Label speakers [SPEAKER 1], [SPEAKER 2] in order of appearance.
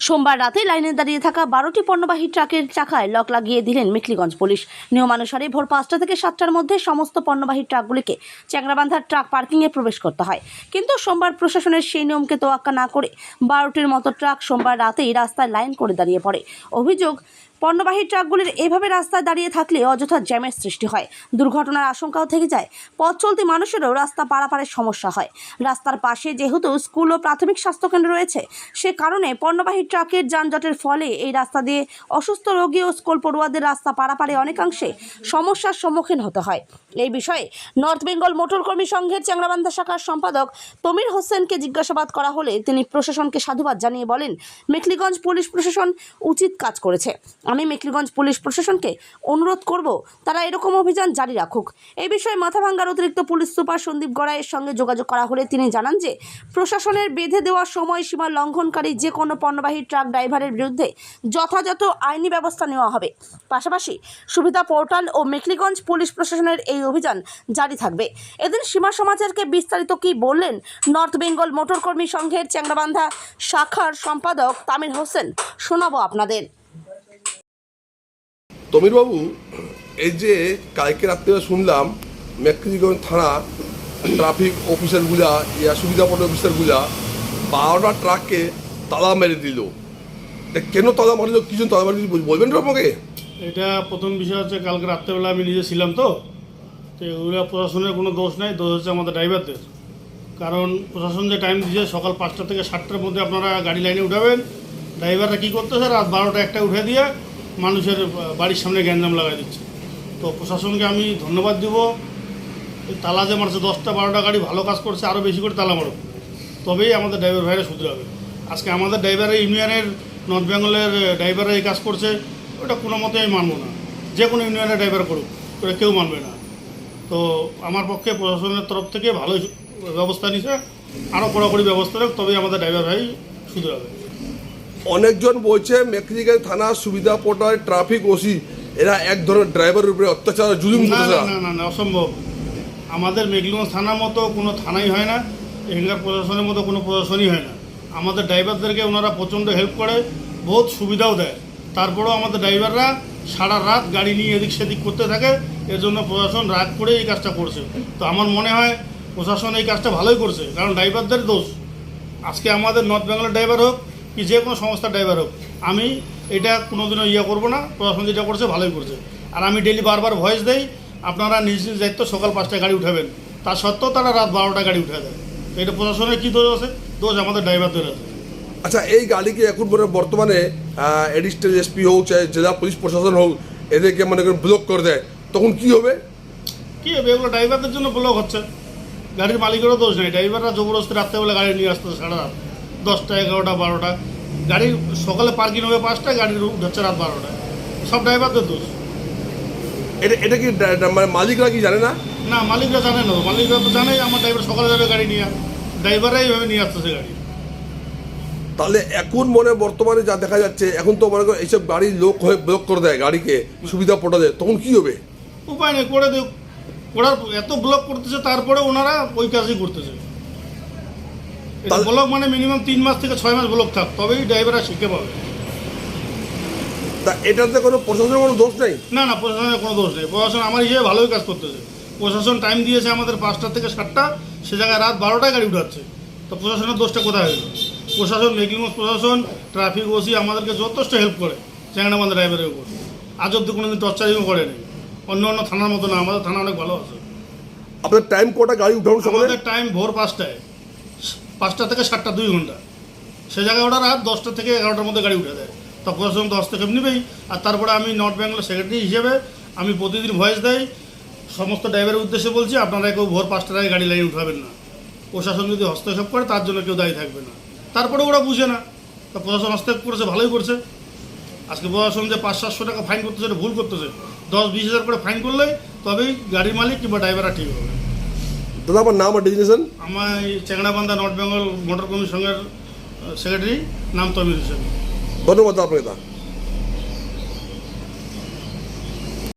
[SPEAKER 1] সোমবার রাতে লাইনে দাঁড়িয়ে থাকা বারোটি পণ্যবাহী ট্রাকের চাকায় লক লাগিয়ে দিলেন মেখলিগঞ্জ পুলিশ। নিয়মানুসারে ভোর পাঁচটা থেকে সাতটার মধ্যে সমস্ত পণ্যবাহী ট্রাকগুলিকে চ্যাংরাবান্ধার ট্রাক পার্কিংয়ে প্রবেশ করতে হয়। কিন্তু সোমবার প্রশাসনের সেই নিয়মকে তোয়াক্কা না করে বারোটির মতো ট্রাক সোমবার রাতেই রাস্তায় লাইন করে দাঁড়িয়ে পড়ে। অভিযোগ, পণ্যবাহী ট্রাকগুলির এভাবে রাস্তায় দাঁড়িয়ে থাকলে অযথা জ্যামের সৃষ্টি হয়। দুর্ঘটনার আশঙ্কাও থেকে যায়। পথ চলতি মানুষেরও রাস্তা পারাপারের সমস্যা হয়। রাস্তার পাশে যেহেতু স্কুল ও প্রাথমিক স্বাস্থ্যকেন্দ্র রয়েছে, সে কারণে পণ্যবাহী ট্রাকের যানজটের ফলে এই রাস্তা দিয়ে অসুস্থ রোগী ও স্কুল পড়ুয়াদের রাস্তা পারাপারে অনেকাংশে সমস্যার সম্মুখীন হতে হয়। এই বিষয়ে নর্থ বেঙ্গল মোটর কর্মী সংঘের চ্যাংরাবান্ধা শাখার সম্পাদক তমির হোসেনকে জিজ্ঞাসাবাদ করা হলে তিনি প্রশাসনকে সাধুবাদ জানিয়ে বলেন, মেখলিগঞ্জ পুলিশ প্রশাসন উচিত কাজ করেছে। আমি মেখলিগঞ্জ পুলিশ প্রশাসনকে অনুরোধ করব, তারা এরকম অভিযান জারি রাখুক। এই বিষয়ে মাথাভাঙ্গার অতিরিক্ত পুলিশ সুপার সন্দীপ গড়াইয়ের সঙ্গে যোগাযোগ করা হলে তিনি জানান যে, প্রশাসনের বেঁধে দেওয়া সময়সীমা লঙ্ঘনকারী যে কোনো পণ্যবাহী ট্রাক ড্রাইভারের বিরুদ্ধে যথাযথ আইনি ব্যবস্থা নেওয়া হবে। পাশাপাশি সুবিধা পোর্টাল ও মেখলিগঞ্জ পুলিশ প্রশাসনের এই অভিযান জারি থাকবে। এদিন সীমা সমাচারকে বিস্তারিত কি বললেন নর্থ বেঙ্গল মোটর কর্মী সংঘের চ্যাংরাবান্ধা শাখার সম্পাদক তামির হোসেন, শোনাবো আপনাদের।
[SPEAKER 2] তমিরবাবু এই যে কালকে রাত্রে শুনলাম মেক্সিগঞ্জ থানা ট্রাফিক অফিসারগুলা, ইয়া সুবিধাপন্ন অফিসারগুলা বারোটা ট্রাককে তালা মেরে দিল। কেন তালা মারলো? কিছু তালা মারলো? বলবেন আমাকে?
[SPEAKER 3] এটা প্রথম বিষয় হচ্ছে, কালকে রাত্রেবেলা আমি নিজে ছিলাম তো। তো এগুলো প্রশাসনের কোনো দোষ নাই, দোষ হচ্ছে আমাদের ড্রাইভারদের। কারণ প্রশাসন যে টাইম দিয়েছে, সকাল পাঁচটা থেকে সাতটার মধ্যে আপনারা গাড়ি লাইনে উঠাবেন। ড্রাইভাররা কী করতেছে? রাত বারোটা একটা উঠে দিয়ে মানুষের বাড়ির সামনে গ্যাঞ্জাম লাগাই দিচ্ছে। তো প্রশাসনকে আমি ধন্যবাদ দিব। তালা যে মারছে, দশটা বারোটা গাড়ি ভালো কাজ করছে আরও বেশি করে তালা মারো তবেই আমাদের ড্রাইভার ভাইরা শুধরাবে। আজকে আমাদের ড্রাইভার ইউনিয়নের নর্থ বেঙ্গলের ড্রাইভাররা এই কাজ করছে ওটা কোনো মতে আমি মানবো না। যে কোনো ইউনিয়নের ড্রাইভার করুক ওটা কেউ মানবে না। তো আমার পক্ষে প্রশাসনের তরফ থেকে ভালো ব্যবস্থা নিছে আরও কড়াকড়ি ব্যবস্থা নেক তবেই আমাদের ড্রাইভার ভাই শুধরাবে
[SPEAKER 2] অনেকজন বলছে মেক্সিগঞ্জ থানা সুবিধা পোর্টাল ট্রাফিক ওসি এরা এক ধরনের ড্রাইভারের উপরে অত্যাচার জুলুম
[SPEAKER 3] না না না না না অসম্ভব। আমাদের মেঘলিগঞ্জ থানার মতো কোনো থানাই হয় না এখানকার প্রশাসনের মতো কোনো প্রশাসনই হয় না। আমাদের ড্রাইভারদেরকে ওনারা প্রচণ্ড হেল্প করে, বহুত সুবিধাও দেয়। তারপরেও আমাদের ড্রাইভাররা সারা রাত গাড়ি নিয়ে এদিক সেদিক করতে থাকে, এর জন্য প্রশাসন রাগ করে এই কাজটা করছে। তো আমার মনে হয় প্রশাসন এই কাজটা ভালোই করছে, কারণ ড্রাইভারদের দোষ। আজকে আমাদের নর্থ বেঙ্গলের ড্রাইভার হোক কি যে কোনো সংস্থার ড্রাইভার হোক, আমি এটা কোনোদিনও ইয়ে করব না, প্রশাসন যেটা করছে ভালোই করছে। আর আমি ডেলি বারবার ভয়েস দেই, আপনারা নিজ নিজ দায়িত্ব সকাল পাঁচটায় গাড়ি উঠাবেন। তা সত্ত্বেও তারা রাত বারোটা গাড়ি উঠে দেয়। এটা প্রশাসনের কী দোষ আছে? দোষ আমাদের ড্রাইভারদের আছে।
[SPEAKER 2] আচ্ছা এই গাড়িকে এখন মানে বর্তমানে এডিস্ট্রেল এসপি হোক চাই জেলা পুলিশ প্রশাসন হোক এদেরকে মানে ব্লক করে দেয় তখন কি হবে?
[SPEAKER 3] কী হবে? এগুলো ড্রাইভারদের জন্য ব্লক হচ্ছে। গাড়ির মালিকেরও দোষ নেই। ড্রাইভাররা জবরদস্তি রাত্রেবেলা গাড়ি নিয়ে আসতো সারা রাত। দশটা এগারোটা বারোটা। গাড়ি সকালে পার্কিং হবে পাঁচটায় গাড়ি হচ্ছে রাত বারোটায়। সব ড্রাইভারদের দোষ।
[SPEAKER 2] এটা এটা কি মানে মালিকরা কি জানে না?
[SPEAKER 3] না মালিকরা জানে না। মালিকরা তো জানেই আমার ড্রাইভার সকালে যাবে গাড়ি নিয়ে। ড্রাইভাররাই এইভাবে নিয়ে আসতেছে গাড়ি।
[SPEAKER 2] তাহলে এখন মনে বর্তমানে যা দেখা যাচ্ছে এখন তো মনে করো এইসব গাড়ির লোক হয়ে ব্লক করে দেয় গাড়িকে সুবিধা পোটা দেয় তখন কি হবে?
[SPEAKER 3] উপায় নেই করে দিও ওরা এত ব্লক করতেছে তারপরে ওনারা ওই কাজই করতেছে। ব্লক মানে মিনিমাম তিন মাস থেকে ছয় মাস ব্লক থাক তবেই ড্রাইভাররা শিখে পাবে।
[SPEAKER 2] তা এটাতে কোনো প্রশাসনের কোনো দোষ নেই?
[SPEAKER 3] না না প্রশাসনের কোনো দোষ নেই। প্রশাসন আমার হিসেবে ভালোই কাজ করতেছে। প্রশাসন টাইম দিয়েছে আমাদের পাঁচটা থেকে সাতটা সে জায়গায় রাত বারোটায় গাড়ি উঠাচ্ছে। তো প্রশাসনের দোষটা কোথায় হইল প্রশাসন মেকিংস প্রশাসন ট্রাফিক ওসি আমাদেরকে যথেষ্ট হেল্প করে চ্যাংড়াবান্ধা ড্রাইভারের উপর। আজ অব্দি কোনোদিন টর্চারিংও করেনি। অন্য অন্য থানার মতো না আমাদের থানা অনেক ভালো আছে।
[SPEAKER 2] আপনার টাইম কটা গাড়ি উঠানো
[SPEAKER 3] আমাদের টাইম ভোর পাঁচটায়। পাঁচটা থেকে সাতটা দুই ঘণ্টা। সে জায়গায় ওরা রাত দশটা থেকে এগারোটার মধ্যে গাড়ি উঠে দেয়। তো প্রশাসন তো হস্তক্ষেপ নেবেই আর তারপরে আমি নর্থ বেঙ্গলের সেক্রেটারি হিসেবে আমি প্রতিদিন ভয়েস দেই। সমস্ত ড্রাইভারের উদ্দেশ্যে বলছি আপনারা কেউ ভোর পাঁচটার আগে গাড়ি লাইন উঠাবেন না। প্রশাসন যদি হস্তক্ষেপ করে তার জন্য কেউ দায়ী থাকবে না। তারপরে ওরা বুঝে না। তা প্রশাসন হস্তক্ষেপ করেছে ভালোই করছে। আজকে প্রশাসন যে পাঁচ সাতশো টাকা ফাইন করতেছে এটা ভুল করতেছে। দশ বিশ হাজার করে ফাইন করলে তবেই গাড়ির মালিক কিংবা ড্রাইভাররা ঠিক হবে।
[SPEAKER 2] দাদা আমার নাম আর ডেজিনেশন?
[SPEAKER 3] আমার এই চেংড়াবান্ধা নর্থ বেঙ্গল মোটর কমিশনের সেক্রেটারি নাম তমির হোসেন।
[SPEAKER 2] ধন্যবাদ আপনাকে